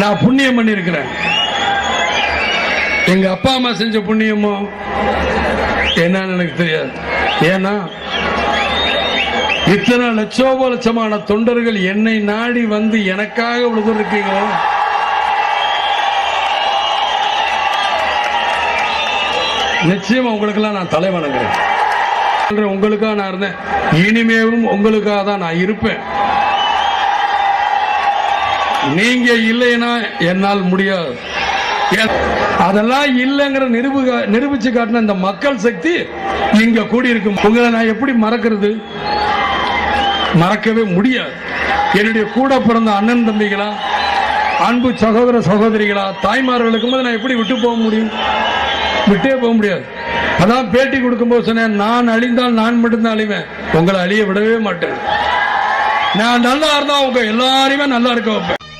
நான் புண்ணியம் பண்ணியிருக்கிறேன் எங்க அப்பா அம்மா செஞ்ச புண்ணியமோ என்னன்னு எனக்கு தெரியாது. ஏன்னா இத்தனை லட்சோப லட்சமான தொண்டர்கள் என்னை நாடி வந்து எனக்காக இவ்வளவு தூரம் நிச்சயமா உங்களுக்கெல்லாம் நான் தலை வணங்குறேன். உங்களுக்காக நான் இருந்தேன். இனிமேலும் உங்களுக்காக தான் நான் இருப்பேன். நீங்க இல்லைன்னா என்னால் முடியாது. அதெல்லாம் இல்லைங்கிற நிரூப நிரூபிச்சு காட்டின இந்த மக்கள் சக்தி இங்க கூடியிருக்கும். உங்களை நான் எப்படி மறக்கிறது? மறக்கவே முடியாது. என்னுடைய கூட பிறந்த அண்ணன் தம்பிகளா அன்பு சகோதர சகோதரிகளா தாய்மார்களுக்கும் போது நான் எப்படி விட்டு போக முடியும்? விட்டே போக முடியாது. அதான் பேட்டி கொடுக்கும்போது சொன்னேன் நான் அழிந்தால் நான் மட்டும்தான் அழிவேன். உங்களை அழிய விடவே மாட்டேன். நான் நல்லா இருந்தா உங்க எல்லாரையுமே நல்லா இருக்க வைப்பேன்.